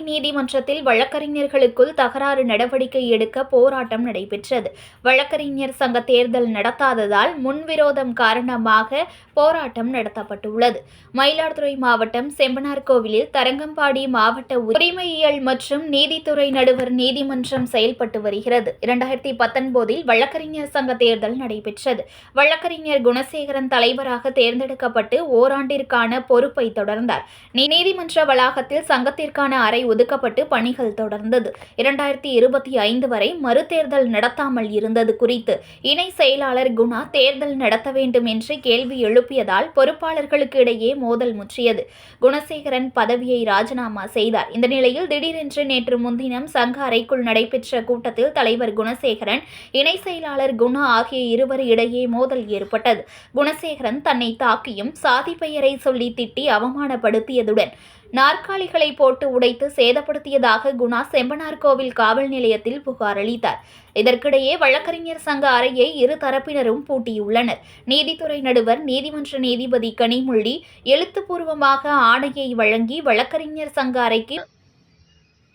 நீதிமன்றத்தில் வழக்கறிஞர்களுக்குள் தகராறு நடவடிக்கை எடுக்க போராட்டம் நடைபெற்றது. வழக்கறிஞர் சங்க தேர்தல் நடத்தாததால் முன்விரோதம் காரணமாக போராட்டம் நடத்தப்பட்டுள்ளது. மயிலாடுதுறை மாவட்டம் செம்பனார் கோவிலில் தரங்கம்பாடி மாவட்ட உரிமையியல் மற்றும் நீதித்துறை நடுவர் நீதிமன்றம் செயல்பட்டு வருகிறது. இரண்டாயிரத்தி பத்தொன்பதில் வழக்கறிஞர் சங்க தேர்தல் நடைபெற்றது. வழக்கறிஞர் குணசேகரன் தலைவராக தேர்ந்தெடுக்கப்பட்டு ஓராண்டிற்கான பொறுப்பை தொடர்ந்தார். நீதிமன்ற வளாகத்தில் சங்கத்திற்கான அறை ஒதுக்கப்பட்டு பணிகள் தொடர்ந்தது. இரண்டாயிரத்தி இருபத்தி ஐந்து வரை மறுதேர்தல் நடத்தாமல் இருந்தது குறித்து இணை செயலாளர் குணா தேர்தல் நடத்த வேண்டும் என்று கேள்வி எழுப்பியதால் பொறுப்பாளர்களுக்கு இடையே மோதல் முற்றியது. குணசேகரன் பதவியை ராஜினாமா செய்தார். இந்த நிலையில் திடீரென்று நேற்று முன்தினம் சங்க அறைக்குள் நடைபெற்ற கூட்டத்தில் தலைவர் குணசேகரன் இணை செயலாளர் குணா ஆகிய இருவர் இடையே மோதல் ஏற்பட்டது. குணசேகரன் தன்னை தாக்கியும் சாதி பெயரை சொல்லி திட்டி அவமானப்படுத்தியதுடன் நாற்காலிகளை போட்டு உடைத்து சேதப்படுத்தியதாக குணா செம்பனார் கோவில் காவல் நிலையத்தில் புகார் அளித்தார். இதற்கிடையே வழக்கறிஞர் சங்க அறையை இரு தரப்பினரும் பூட்டியுள்ளனர். நீதித்துறை நடுவர் நீதிமன்ற நீதிபதி கனிமொழி எழுத்துப்பூர்வமாக ஆணையை வழங்கி வழக்கறிஞர் சங்க அறைக்கு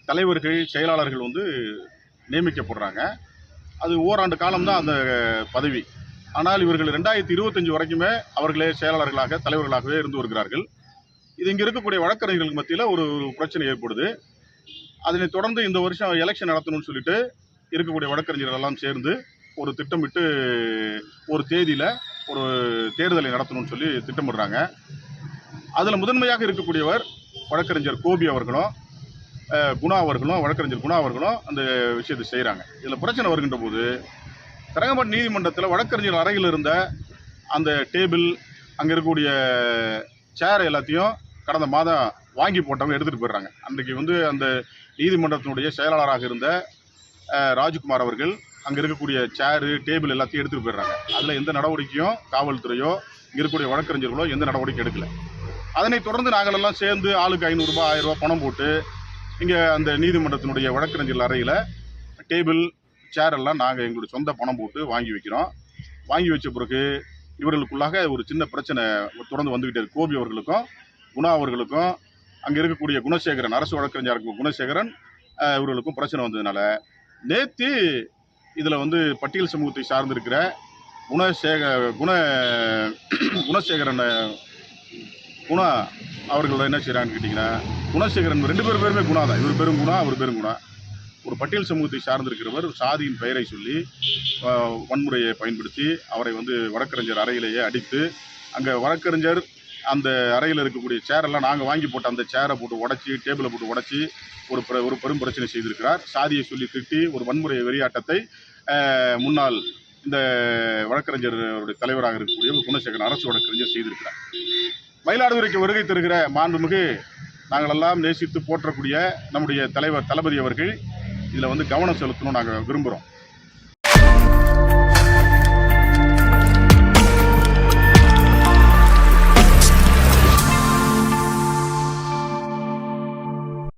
தலைவர்கள் செயலாளர்கள் வந்து நியமிக்கப்படுறாங்க. அது ஓராண்டு காலம்தான் அந்த பதவி. ஆனால் இவர்கள் ரெண்டாயிரத்தி இருபத்தஞ்சு வரைக்குமே அவர்களே செயலாளர்களாக தலைவர்களாகவே இருந்து வருகிறார்கள். இது இங்கே இருக்கக்கூடிய வழக்கறிஞர்களுக்கு மத்தியில் ஒரு ஒரு பிரச்சனை ஏற்படுது. அதனை தொடர்ந்து இந்த வருஷம் எலெக்ஷன் நடத்தணும்னு சொல்லிட்டு இருக்கக்கூடிய வழக்கறிஞர்கள் எல்லாம் சேர்ந்து ஒரு திட்டமிட்டு ஒரு தேதியில் ஒரு தேர்தலை நடத்தணும்னு சொல்லி திட்டமிடுறாங்க. அதில் முதன்மையாக இருக்கக்கூடியவர் வழக்கறிஞர் கோபி அவர்களும் குணா அவர்களும் வழக்கறிஞர் குணா அவர்களும் அந்த விஷயத்தை செய்கிறாங்க இதில் பிரச்சனை வருகின்ற போது தரங்கம்பாடி நீதிமன்றத்தில் வழக்கறிஞர் அறையில் இருந்த அந்த டேபிள் அங்கே இருக்கக்கூடிய சேர் எல்லாத்தையும் கடந்த மாதம் வாங்கி போட்டவங்க எடுத்துகிட்டு போயிடுறாங்க. அன்றைக்கு வந்து அந்த நீதிமன்றத்தினுடைய செயலாளராக இருந்த ராஜ்குமார் அவர்கள் அங்கே இருக்கக்கூடிய சேரு டேபிள் எல்லாத்தையும் எடுத்துகிட்டு போயிடுறாங்க. அதில் எந்த நடவடிக்கையும் காவல்துறையோ இங்கே இருக்கக்கூடிய வழக்கறிஞர்களோ எந்த நடவடிக்கை எடுக்கலை. அதனை தொடர்ந்து நாங்கள் எல்லாம் சேர்ந்து ஆளுக்கு ஐநூறுரூபா ஆயிரரூபா பணம் போட்டு இங்கே அந்த நீதிமன்றத்தினுடைய வழக்கறிஞர் அறையில் டேபிள் சேர் எல்லாம் நாங்கள் எங்களுடைய சொந்த பணம் போட்டு வாங்கி வைக்கிறோம். வாங்கி வச்ச பிறகு இவர்களுக்குள்ளாக ஒரு சின்ன பிரச்சனை தொடர்ந்து வந்துக்கிட்டே கோபி அவர்களுக்கும் குணா அவர்களுக்கும் அங்கே இருக்கக்கூடிய குணசேகரன் அரசு வழக்கறிஞர் இருக்கும் குணசேகரன் இவர்களுக்கும் பிரச்சனை வந்ததுனால நேற்று இதில் வந்து பட்டியல் சமூகத்தை சார்ந்திருக்கிற குணசேக குண குணசேகரன் குணா அவர்கள் என்ன செய்கிறாங்கன்னு கேட்டிங்கன்னா குணசேகரன் ரெண்டு பேர் பேருமே குணா தான். இவர் பேரும் குணா அவர் பேரும் குணா. ஒரு பட்டியல் சமூகத்தை சார்ந்திருக்கிறவர் சாதியின் பெயரை சொல்லி வன்முறையை பயன்படுத்தி அவரை வந்து வழக்கறிஞர் அறையிலேயே அடித்து அங்கே வழக்கறிஞர் அந்த அறையில் இருக்கக்கூடிய சேரெல்லாம் நாங்கள் வாங்கி போட்ட அந்த சேரை போட்டு உடச்சி டேபிளை போட்டு உடச்சி ஒரு பிர- ஒரு பெரும் பிரச்சனை செய்திருக்கிறார். சாதியை சொல்லி திட்டி ஒரு வன்முறை வெறியாட்டத்தை முன்னாள் இந்த வழக்கறிஞருடைய தலைவராக இருக்கக்கூடிய ஒரு குணசேகரன் அரசு வழக்கறிஞர் செய்திருக்கிறார். மயிலாடுதுறைக்கு வருகை தருகிற மாண்புமிகு நாங்களெல்லாம் நேசித்து போற்றக்கூடிய நம்முடைய தலைவர் தளபதி அவர்கள் இதில் வந்து கவனம் செலுத்தணும் நாங்கள் விரும்புகிறோம்